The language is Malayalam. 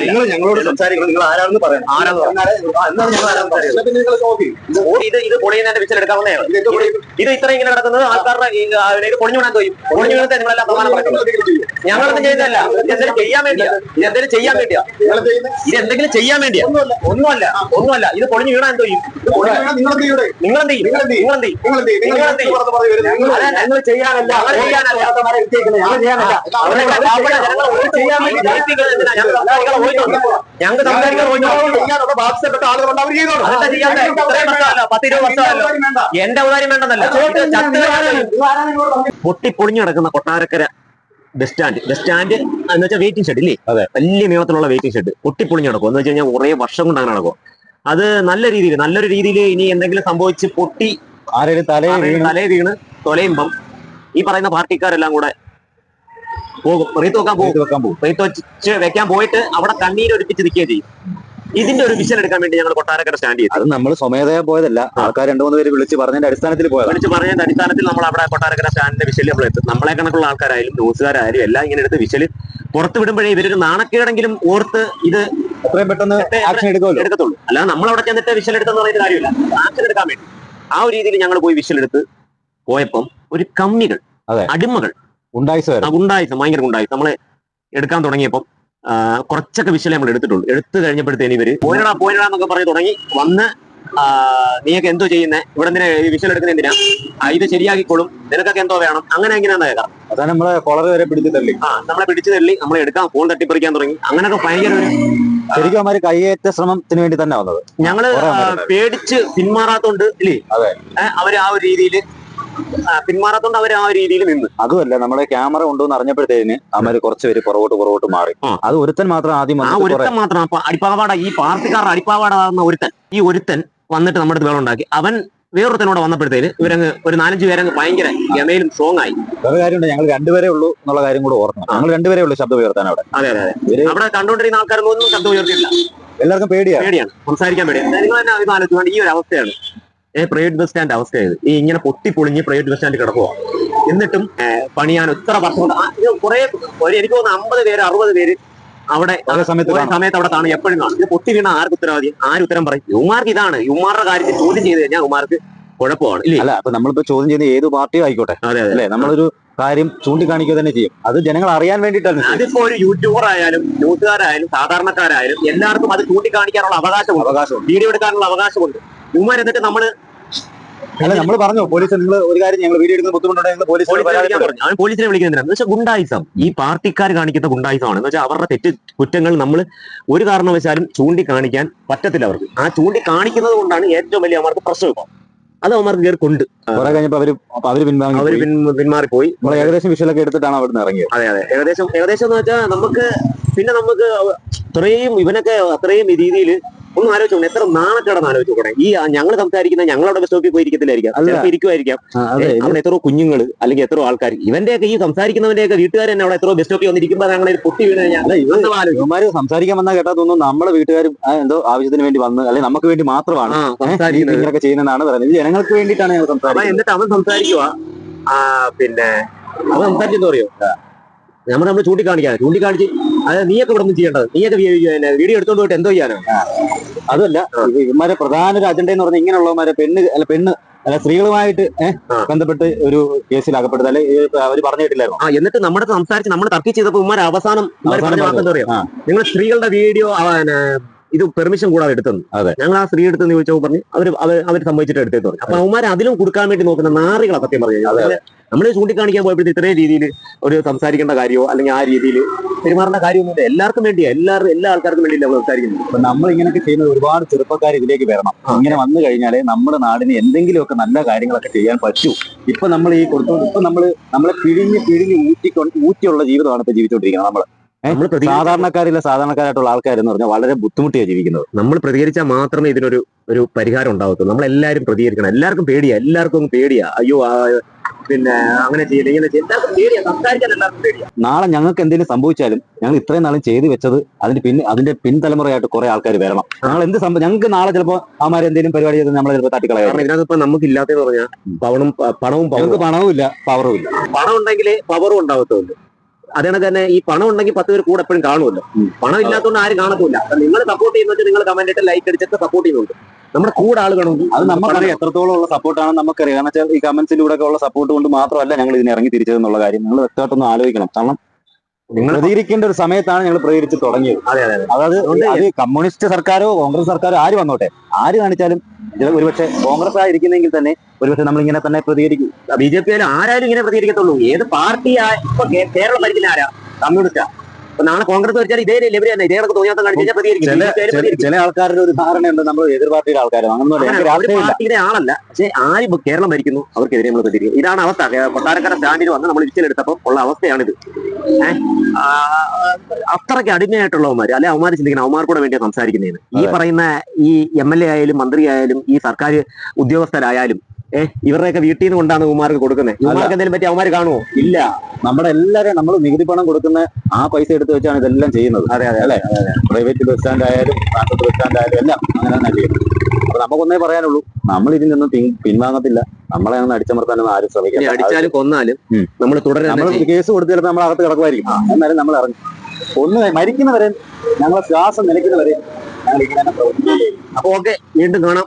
നിങ്ങൾ ഞങ്ങളോട് സംസാരിക്കണം നിങ്ങൾ ആരാണെന്ന് പറയണം ഇത് ഇത് പൊളിയുന്നതിന്റെ വിച്ചലെടുക്കാവുന്നതാണ് ഇത് ഇത്ര ഇങ്ങനെ നടക്കുന്നത് ആൾക്കാരുടെ പൊളിഞ്ഞു വിടാൻ തോന്നും പൊളിഞ്ഞു വീണത്തെ നിങ്ങളെല്ലാം പറയുന്നത് ഞങ്ങളൊന്നും ചെയ്തതല്ല എന്തെങ്കിലും ചെയ്യാൻ വേണ്ടിയാ ഇത് എന്തെങ്കിലും ചെയ്യാൻ വേണ്ടിയാ ഇത് എന്തെങ്കിലും ചെയ്യാൻ വേണ്ടിയാ ഒന്നുമല്ല ഒന്നുമല്ല ഇത് പൊളിഞ്ഞു നിങ്ങൾ എന്ത് ചെയ്യും? നിങ്ങൾ എന്ത് ചെയ്യും? അതെ ഞങ്ങൾ ചെയ്യാനല്ല. ഞങ്ങൾ? ഞങ്ങൾ സംസാരിക്കാൻ. എന്റെ ഔദാര്യം വേണ്ടെന്നല്ല ഇത് ചത്ത് കഴിഞ്ഞാൽ പൊട്ടി പൊളിഞ്ഞു കിടക്കുന്ന Kottarakkara bus stand. Bus stand എന്ന് വെച്ചാൽ വെയിറ്റിംഗ് ഷെഡ് ഇല്ലേ? അതെ. വലിയ നിയമത്തിലുള്ള വെയിറ്റിംഗ് ഷെഡ് പൊട്ടിപ്പൊളിഞ്ഞു നടക്കും. എന്ന് വെച്ച് കഴിഞ്ഞാൽ കുറെ വർഷം കൊണ്ട് അങ്ങനെ നടക്കും. അത് നല്ല രീതിയിൽ നല്ലൊരു രീതിയിൽ ഇനി എന്തെങ്കിലും സംഭവിച്ച് പൊട്ടി തലേ വീണ്. തൊലയുമ്പം ഈ പറയുന്ന പാർട്ടിക്കാരെല്ലാം കൂടെ പോകും. റീത്ത് വെക്കാൻ പോകും. റീത്ത് വെച്ച് വെക്കാൻ പോയിട്ട് അവിടെ കണ്ണീര് ഒലിപ്പിച്ച് നിൽക്കുകയും ചെയ്യും. ഇതിന്റെ ഒരു വിഷൻ എടുക്കാൻ വേണ്ടി ഞങ്ങൾ കൊട്ടാരക്കര സ്റ്റാൻഡ് ചെയ്തു. അത് നമ്മൾ സ്വമേധയാ പോയതല്ല. ആൾക്കാർ രണ്ടു മൂന്ന് പേര് വിളിച്ച് പറഞ്ഞതിന്റെ അടിസ്ഥാനത്തിൽ പോയത്. വിളിച്ച് പറഞ്ഞതിന്റെ അടിസ്ഥാനത്തിൽ നമ്മൾ അവിടെ കൊട്ടാരക്കര സ്റ്റാൻഡിന്റെ വിഷയിൽ നമ്മൾ എത്തും നമ്മളെ കണക്കുള്ള ആൾക്കാരായാലും ന്യൂസുകാരായാലും എല്ലാം ഇങ്ങനെ എടുത്ത് വിഷയിൽ പുറത്ത് വിടുമ്പോഴേ ഇവരൊരു നാണക്കേടെങ്കിലും ഓർത്ത് ഇത് എത്രയും പെട്ടെന്ന് ആക്ഷൻ എടുക്കുമല്ലോ? എടുക്കത്തുള്ളൂ. അല്ലാതെ നമ്മൾ അവിടെ ചെന്നിട്ട് വിഷൽ എടുത്തെന്ന് പറയുന്ന കാര്യമില്ല. ആക്ഷൻ എടുക്കാൻ വേണ്ടി. ആ ഒരു രീതിയിൽ ഞങ്ങൾ പോയി വിഷൽ എടുത്ത് പോയപ്പം ഒരു കമ്മികൾ അടിമകൾ. ഉണ്ടായി ഗുണ്ടായുസം ഭയങ്കര ഗുണ്ടായുസം. നമ്മളെ എടുക്കാൻ തുടങ്ങിയപ്പം കുറച്ചൊക്കെ വിഷയം നമ്മൾ എടുത്തിട്ടുള്ളൂ. എടുത്തു കഴിഞ്ഞപ്പോഴത്തേന് ഇവർ പോയിടാ പോയിടാ എന്നൊക്കെ പറഞ്ഞു തുടങ്ങി. വന്ന് നീയൊക്കെ എന്തോ ചെയ്യുന്നേ? ഇവിടെ എന്തിനാ വിഷയം എടുക്കുന്ന എന്തിനാ? ഇത് ശരിയാക്കിക്കോളും. നിനക്കൊക്കെ എന്തോ വേണം. അങ്ങനെ എങ്ങനെയാന്ന് കേൾക്കാം. അതാണ് നമ്മളെ കോളർ വരെ പിടിച്ചു തള്ളി. ആ നമ്മളെ പിടിച്ചു തള്ളി. നമ്മളെ എടുക്കാൻ ഫോൺ തട്ടിപ്പറിക്കാൻ തുടങ്ങി. അങ്ങനെയൊക്കെ ഭയങ്കര ഒരു ശരിക്കും അവന്മാര് കയ്യേറ്റ ശ്രമത്തിന് വേണ്ടി തന്നെ വന്നത്. ഞങ്ങൾ. പേടിച്ച് പിന്മാറാത്തോണ്ട് ഇല്ലേ. അവർ ആ ഒരു രീതിയിൽ പിന്മാറാത്തോണ്ട് അവർ ആ രീതിയിൽ നിന്ന്. അതുമല്ല നമ്മളെ ക്യാമറ കൊണ്ടുവന്ന് അറിഞ്ഞപ്പോഴത്തേന് അവർ കുറച്ച് പേര് പുറകോട്ട് പുറകോട്ട് മാറി. അത് ഒരുത്തൻ മാത്രം ആദ്യം ഒരുത്തൻ മാത്രം അടിപ്പാവാട ഈ പാർട്ടിക്കാരുടെ അടിപ്പാവാടാകുന്ന ഒരുത്തൻ ഈ ഒരുത്തൻ വന്നിട്ട് നമ്മുടെ വേളുണ്ടാക്കി അവൻ വേറൊരുത്തനോട് വന്നപ്പോഴത്തേന് ഇവരങ്ങ് ഒരു നാലഞ്ച് പേരങ്ങ് ഭയങ്കര ഗമയിലും സ്ട്രോങ് ആയി. വേറെ കാര്യമുണ്ട് ഞങ്ങൾ രണ്ടുപേരേ ഉള്ളൂ എന്നുള്ള കാര്യം കൂടെ ഓർക്കണം. ഞങ്ങൾ രണ്ടുപേരേ ഉള്ളൂ ശബ്ദം ഉയർത്താൻ അവിടെ. അതെ അതെ അവിടെ കണ്ടുകൊണ്ടിരുന്ന ആൾക്കാരൊന്നും ഒന്നും ശബ്ദം ഉയർത്തിയില്ല എല്ലാവർക്കും പേടിയാണ് പേടിയാണ്. സംസാരിക്കാൻ പേടിയാണ്. നിങ്ങൾ തന്നെ ആലോചിച്ചുകൊണ്ട് ഈ ഒരു അവസ്ഥയാണ്. പ്രൈവറ്റ് ബസ് സ്റ്റാൻഡ് അവസ്ഥയായത്. ഈ ഇങ്ങനെ പൊട്ടിപ്പൊളിഞ്ഞ് പ്രൈവറ്റ് ബസ് സ്റ്റാൻഡ് കിടക്കുക എന്നിട്ടും പണിയാൻ ഇത്ര വർഷം കൊണ്ട് കുറെ എനിക്ക് തോന്നുന്നു അമ്പത് പേര് അറുപത് പേര് അവിടെ സമയത്ത് സമയത്ത് അവിടെ കാണും. എപ്പോഴും കാണും. ഇത് പൊട്ടി വീണ ആർക്ക് ഉത്തരവാദി? ആര് ഉത്തരം പറയും? യുമാർക്ക് ഇതാണ്. യുമാരുടെ കാര്യത്തിൽ ചോദ്യം ചെയ്ത് കഴിഞ്ഞാൽ യുമാർക്ക് കുഴപ്പമാണ്. ഇല്ലേ? അല്ല അപ്പൊ നമ്മളിപ്പോ ചോദ്യം ചെയ്യുന്ന ഏത് പാർട്ടിയും ആയിക്കോട്ടെ. അതെ അതെ. അല്ലെ? നമ്മളൊരു കാര്യം ചൂണ്ടിക്കാണിക്കുക തന്നെ ചെയ്യും. അത് ജനങ്ങൾ അറിയാൻ വേണ്ടിയിട്ടാണ് അതിപ്പോ ഒരു യൂട്യൂബർ ആയാലും ന്യൂസുകാരായാലും സാധാരണക്കാരായാലും എല്ലാവർക്കും അത് ചൂണ്ടിക്കാണിക്കാനുള്ള അവകാശമുണ്ട്. അവകാശമുണ്ട്. വീഡിയോ എടുക്കാനുള്ള അവകാശമുണ്ട്. യുമാർ എന്നിട്ട് നമ്മൾ അല്ല നമ്മൾ പറഞ്ഞു പോലീസ് നിങ്ങൾ ഒരു കാര്യം ഞങ്ങൾ വീഡിയോ എടുക്കുന്ന ബുദ്ധിമുട്ടുണ്ടെങ്കിൽ പോലീസ് പോലീസിനെ വിളിക്കുന്നത് എന്ന് വെച്ചാൽ ഗുണ്ടായിസം. ഈ പാർട്ടിക്കാർ കാണിക്കുന്ന ഗുണ്ടായിസമാണ്. എന്ന് വെച്ചാൽ അവരുടെ തെറ്റ് കുറ്റങ്ങൾ നമ്മൾ ഒരു കാരണവശാലും ചൂണ്ടിക്കാണിക്കാൻ പറ്റത്തില്ല അവർക്ക്. ആ ചൂണ്ടിക്കാണിക്കുന്നത് കൊണ്ടാണ് ഏറ്റവും വലിയ അവർക്ക് പ്രശ്നം ഇപ്പം അത് അവന്മാർക്ക് കയറി കൊണ്ട് കുറെ കഴിഞ്ഞപ്പോ അവർ അപ്പൊ അവർ പിൻവാങ്ങി അവർ പോയി. പിന്മാറിപ്പോയി. നമ്മൾ ഏകദേശം വിഷയമൊക്കെ എടുത്തിട്ടാണ് അവിടെ നിന്ന് ഇറങ്ങിയത്. അതെ അതെ. ഏകദേശം ഏകദേശം എന്ന് വെച്ചാൽ നമുക്ക് പിന്നെ നമുക്ക് അത്രയും ഇവനൊക്കെ അത്രയും രീതിയിൽ ഒന്ന് ആലോചിച്ചു എത്ര നാണക്കേടെന്ന് ആലോചിച്ചു കൂടെ ഈ ഞങ്ങൾ സംസാരിക്കുന്ന ഞങ്ങളവിടെ ബസ് സ്റ്റോപ്പിൽ പോയിരിക്കത്തില്ലായിരിക്കാം. ചിലപ്പോൾ ഇരിക്കുമായിരിക്കാം അവിടെ എത്രയോ കുഞ്ഞുങ്ങൾ അല്ലെങ്കിൽ എത്രയോ ആൾക്കാർ ഇവന്റെയൊക്കെ ഈ സംസാരിക്കുന്നവന്റെയൊക്കെ വീട്ടുകാർ തന്നെ അവിടെ എത്രയോ ബസ് സ്റ്റോപ്പിൽ വന്നിരിക്കുമ്പോൾ ഞങ്ങൾ പൊട്ടി വീണ് കഴിഞ്ഞാൽ സംസാരിക്കാൻ വന്നാൽ കേട്ടാ തോന്നുന്നു നമ്മളെ വീട്ടുകാരും എന്തോ ആവശ്യത്തിന് വേണ്ടി വന്ന് അല്ലെങ്കിൽ നമുക്ക് വേണ്ടി മാത്രമാണ്. സംസാരിക്കുന്നത്. ഇങ്ങനെയൊക്കെ ചെയ്യുന്നതാണ് പറയുന്നത്. ജനങ്ങൾക്ക് വേണ്ടിയിട്ടാണ് ഞങ്ങൾ സംസാരിക്കുന്നത്. എന്നിട്ട് അവൻ സംസാരിക്കുക പിന്നെ അവൻ സംസാരിച്ചെന്ന് പറയോ നമ്മൾ നമ്മൾ ചൂണ്ടിക്കാണിക്കാതെ ചൂണ്ടിക്കാണിച്ച് അത് നീയൊക്കെ ഇവിടെ ഒന്നും ചെയ്യേണ്ടത്. നീയൊക്കെ വീഡിയോ എടുത്തോണ്ട് പോയിട്ട് എന്തോ ചെയ്യാനോ അതല്ല ഇവന്മാരെ പ്രധാന ഒരു അജണ്ട എന്ന് പറഞ്ഞാൽ ഇങ്ങനെയുള്ളവന്മാരെ പെണ്ണ് അല്ല പെണ്ണ് അല്ല സ്ത്രീകളുമായിട്ട് ബന്ധപ്പെട്ട് ഒരു കേസിൽ അകപ്പെട്ടത് അല്ലെ അവർ പറഞ്ഞിട്ടില്ലായിരുന്നു ആ എന്നിട്ട് നമ്മുടെ സംസാരിച്ച് നമ്മൾ തർക്കി ചെയ്തപ്പോൾ ഉമ്മാർ അവസാനം നിങ്ങൾ സ്ത്രീകളുടെ വീഡിയോ ഇത് പെർമിഷൻ കൂടാതെ എടുത്തെന്ന് അതെ. ഞങ്ങൾ ആ സ്ത്രീ എടുത്തെന്ന് ചോദിച്ചപ്പോൾ പറഞ്ഞു അവർ അവർ സംഭവിച്ചിട്ട് എടുത്തേന്ന് പറഞ്ഞു. അപ്പൊ അവന്മാർ അതിലും കൊടുക്കാൻ വേണ്ടി നോക്കുന്ന നാറികളെ സത്യം പറഞ്ഞു നമ്മൾ ചൂണ്ടിക്കാണിക്കാൻ പോയപ്പോഴത്തെ ഇത്രയും രീതിയിൽ ഒരു സംസാരിക്കേണ്ട കാര്യമോ അല്ലെങ്കിൽ ആ രീതിയിൽ പെരുമാറേണ്ട കാര്യമൊന്നുമില്ല. എല്ലാവർക്കും വേണ്ടിയാ. എല്ലാവരും എല്ലാ ആൾക്കാർക്കും വേണ്ടിയില്ല നമ്മൾ സംസാരിക്കുന്നത്. അപ്പൊ നമ്മൾ ഇങ്ങനെയൊക്കെ ചെയ്യുന്നത് ഒരുപാട് ചെറുപ്പക്കാർ ഇതിലേക്ക് വരണം. ഇങ്ങനെ വന്നു കഴിഞ്ഞാലേ നമ്മുടെ നാടിന് എന്തെങ്കിലുമൊക്കെ നല്ല കാര്യങ്ങളൊക്കെ ചെയ്യാൻ പറ്റൂ. ഇപ്പൊ നമ്മൾ ഈ കൊടുത്തോണ്ട് ഇപ്പൊ നമ്മൾ നമ്മളെ പിഴിഞ്ഞ് പിഴിഞ്ഞ് ഊറ്റിക്കൊണ്ട് ഊറ്റിയുള്ള ജീവിതമാണ് ഇപ്പൊ ജീവിച്ചുകൊണ്ടിരിക്കുന്നത് നമ്മൾ സാധാരണക്കാരില്ല സാധാരണക്കാരായിട്ടുള്ള ആൾക്കാരെന്ന് പറഞ്ഞാൽ വളരെ ബുദ്ധിമുട്ടിയാണ് ജീവിക്കുന്നത്. നമ്മൾ പ്രതികരിച്ചാൽ മാത്രമേ ഇതിനൊരു ഒരു പരിഹാരം ഉണ്ടാവത്തുള്ളൂ. നമ്മൾ എല്ലാവരും പ്രതികരിക്കണം. എല്ലാവർക്കും പേടിയാ. എല്ലാവർക്കും ഒന്ന് പേടിയാ. അയ്യോ പിന്നെ അങ്ങനെ ചെയ്യില്ല ഇങ്ങനെ ചെയ്യില്ല. പേടിയാ. സംസാരിക്കാൻ എല്ലാവർക്കും പേടിയാ. നാളെ ഞങ്ങൾക്ക് എന്തെങ്കിലും സംഭവിച്ചാലും ഞങ്ങൾ ഇത്രയും നാളും ചെയ്തു വെച്ചത് അതിന്റെ പിന്നെ അതിന്റെ പിൻതലമുറയായിട്ട് കുറെ ആൾക്കാർ വരണം. ഞങ്ങൾ എന്ത് സംഭവം? ഞങ്ങൾക്ക് നാളെ ചിലപ്പോൾ ആമാർ എന്തെങ്കിലും പരിപാടി ചെയ്ത് നമ്മളെ ചിലപ്പോൾ തട്ടിക്കളയാം. കാരണം ഇതിനകത്ത് നമുക്ക് ഇല്ലാത്തെന്ന് പറഞ്ഞാൽ പണവും പവറും ഞങ്ങൾക്ക് പണവും ഇല്ല പവറും. ഇല്ല പണം ഉണ്ടെങ്കിൽ പവറും ഉണ്ടാവത്തുള്ളൂ. അതേണക്ക് തന്നെ ഈ പണം ഉണ്ടെങ്കിൽ പത്ത് പേര് കൂടെ എപ്പോഴും കാണുമല്ലോ. പണം ഇല്ലാത്തതുകൊണ്ട് ആരും കാണത്തില്ല. നിങ്ങൾ സപ്പോർട്ട് ചെയ്യുന്ന വെച്ചാൽ നിങ്ങൾ കമന്റ് ഇട്ട് ലൈക്ക് അടിച്ചിട്ട് സപ്പോർട്ട് ചെയ്യുന്നുണ്ട്. നമ്മുടെ കൂടെ ആളുകളുണ്ട്. അത് നമുക്കറിയാം. എത്രത്തോളം ഉള്ള സപ്പോർട്ടാണ് നമുക്കറിയാം. കാരണം വെച്ചാൽ ഈ കമന്റ്സിലൂടെ ഉള്ള സപ്പോർട്ട് കൊണ്ട് മാത്രമല്ല ഞങ്ങൾ ഇതിനെ ഇറങ്ങി തിരിച്ചതെന്നുള്ള കാര്യം. നിങ്ങൾ വ്യക്തമായിട്ടൊന്ന് ആലോചിക്കണം. കാരണം നിങ്ങൾ പ്രതികരിക്കേണ്ട ഒരു സമയത്താണ് ഞങ്ങൾ പ്രതികരിച്ച് തുടങ്ങിയത്. അതെ അതെ അതായത് അത് കമ്മ്യൂണിസ്റ്റ് സർക്കാരോ കോൺഗ്രസ് സർക്കാരോ ആര് വന്നോട്ടെ? ആര് കാണിച്ചാലും ഒരുപക്ഷെ കോൺഗ്രസ് ആയിരിക്കുന്നെങ്കിൽ തന്നെ ഒരുപക്ഷെ നമ്മൾ ഇങ്ങനെ തന്നെ പ്രതികരിക്കും. ബി ജെ പി ആയാലും ആരായാലും ഇങ്ങനെ പ്രതികരിക്കത്തുള്ളൂ. ഏത് പാർട്ടി ഇപ്പൊ കേരളം ഭരിക്കുന്ന ആരാ? കമ്മ്യൂണിസ്റ്റാ. അപ്പൊ നാളെ കോൺഗ്രസ് ഭരിച്ചാൽ ഇതേ ലെവൽ തന്നെ ഇതേ കണക്ക് തോന്നിയാത്ത പ്രതികരിക്കും. ചില- ആൾക്കാരുടെ ഒരു ധാരണയുണ്ട്. നമ്മൾ എതിർ പാർട്ടിയുടെ ആൾക്കാരും അങ്ങനൊന്നും അങ്ങനെ ഞങ്ങൾക്ക് പാർട്ടിയുടെ ആളല്ല. പക്ഷേ ആര് കേരളം ഭരിക്കുന്നു? അവർക്കെതിരെ നമ്മൾ പ്രതികരിക്കും. ഇതാണ് അവസ്ഥ. കൊട്ടാരക്കര സ്റ്റാൻഡിൽ വന്ന് നമ്മൾ വിറ്റിലെടുത്തപ്പോൾ ഉള്ള അവസ്ഥയാണിത്. അത്രയ്ക്ക് അടിമയായിട്ടുള്ളവന്മാർ അല്ലെ അവന്മാർ ചിന്തിക്കണം. അവന്മാർക്കൂടെ വേണ്ടി സംസാരിക്കുന്നതിന് ഈ പറയുന്ന ഈ എം എൽ എ ആയാലും മന്ത്രി ആയാലും ഈ സർക്കാർ ഉദ്യോഗസ്ഥരായാലും ഏഹ് ഇവരുടെയൊക്കെ വീട്ടിൽ നിന്ന് കൊണ്ടാണ് ഉമാർക്ക് കൊടുക്കുന്നത് ഇവന്മാർക്ക് എന്തെങ്കിലും പറ്റി അവന്മാർ കാണുമോ ഇല്ല. നമ്മുടെ എല്ലാവരും നമ്മൾ നികുതി പണം കൊടുക്കുന്ന ആ പൈസ എടുത്ത് വെച്ചാണ് ഇതെല്ലാം ചെയ്യുന്നത്. അതെ അതെ അല്ലെ? പ്രൈവറ്റ് ബസ് സ്റ്റാൻഡ് ആയാലും ട്രാൻസ്പോർട്ട് ബസ് സ്റ്റാൻഡ് ആയാലും എല്ലാം അങ്ങനെ തന്നെ ചെയ്യുന്നത്. അപ്പൊ നമുക്കൊന്നേ പറയാനുള്ളൂ. നമ്മൾ ഇതിൽ നിന്നും പിൻ- പിൻവാങ്ങത്തില്ല. നമ്മളെ ഒന്ന് അടിച്ചമർത്താനൊന്നും ആരും ശ്രമിക്കില്ല അടിച്ചാലും കൊന്നാലും. നമ്മൾ തുടരെ നമ്മൾ കേസ് കൊടുത്തു ചിലപ്പോൾ നമ്മൾ അകത്ത് കിടക്കുമായിരിക്കും. എന്നാലും നമ്മൾ ഇറങ്ങും. ഒന്ന് മരിക്കുന്നവരെ ഞങ്ങളെ ശ്വാസം നിലയ്ക്കുന്നവരെ ഞങ്ങൾ ഇങ്ങനെ തന്നെ പ്രവർത്തിക്കും അപ്പൊ ഓക്കെ വീണ്ടും കാണാം.